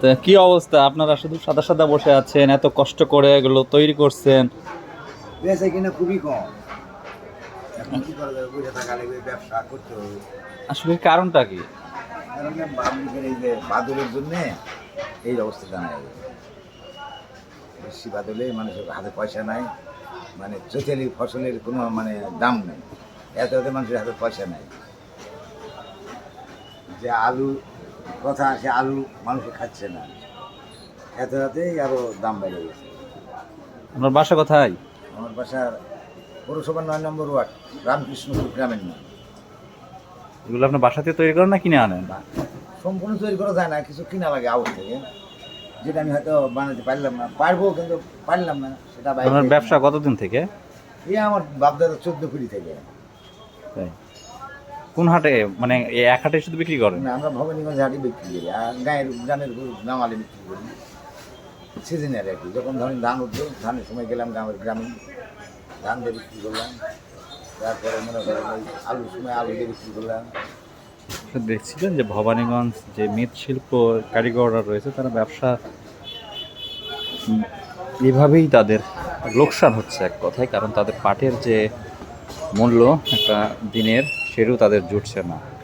তো কি অবস্থা? আপনারা শুধু সাদা সাদা বসে আছেন এত কষ্ট করে এগুলো তৈরি করছেন। বেচে কিনা খুবই কম। এখন কি করা যাবে? বসে থাকা লাগবে ব্যবসা করতে হবে। আসলে কারণটা কি? কারণ বাবলিকের এই যে বাদলের জন্য এই অবস্থা জানা যাবে। বেশি বাদলে মানুষের হাতে পয়সা নাই মানে চোচালি ফসলের কোনো মানে দাম নেই। এত এত মানুষের হাতে পয়সা নাই। যে আলু কথা আছে আলু মানুষে খাচ্ছে না। এত রাতেই আরও দাম বেড়ে গেছে। আপনার বাসা কোথায়? আমার বাসার পৌরসভার নয় নম্বর ওয়ার্ড রামকৃষ্ণপুর গ্রামের নাম। এগুলো আপনার বাসাতে তৈরি করেন না কিনে আনেন? সম্পূর্ণ তৈরি করা যায় না কিছু কিনা লাগে আউট থেকে যেটা আমি হয়তো বানাতে পারলাম না। পারব কিন্তু পারলাম না সেটা আপনার ব্যবসা কতদিন থেকে? এই আমার বাপদাদা চোদ্দ কুড়ি থেকে। তাই। কোন হাটে? মানে এক হাটে শুধু বিক্রি করেন না আমরা ভবানীগঞ্জ হাটে বিক্রি করি আর গায়ের গ্রামের নামালে বিক্রি করি। সিজনের আর কি যখন ধরেন ধান উঠল ধানের সময় গেলাম গ্রামের গ্রামে ধান দিয়ে বিক্রি করলাম। তারপরে মনে করেন ওই আলুর সময় আলু দিয়ে বিক্রি করলাম। দেখছিলেন যে ভবানীগঞ্জ যে মৃৎশিল্প কারিগররা রয়েছে তারা ব্যবসা এভাবেই তাদের লোকসান হচ্ছে এক কথায় কারণ তাদের পাটের যে মূল্য একটা দিনের সেটাও তাদের জুটছে না।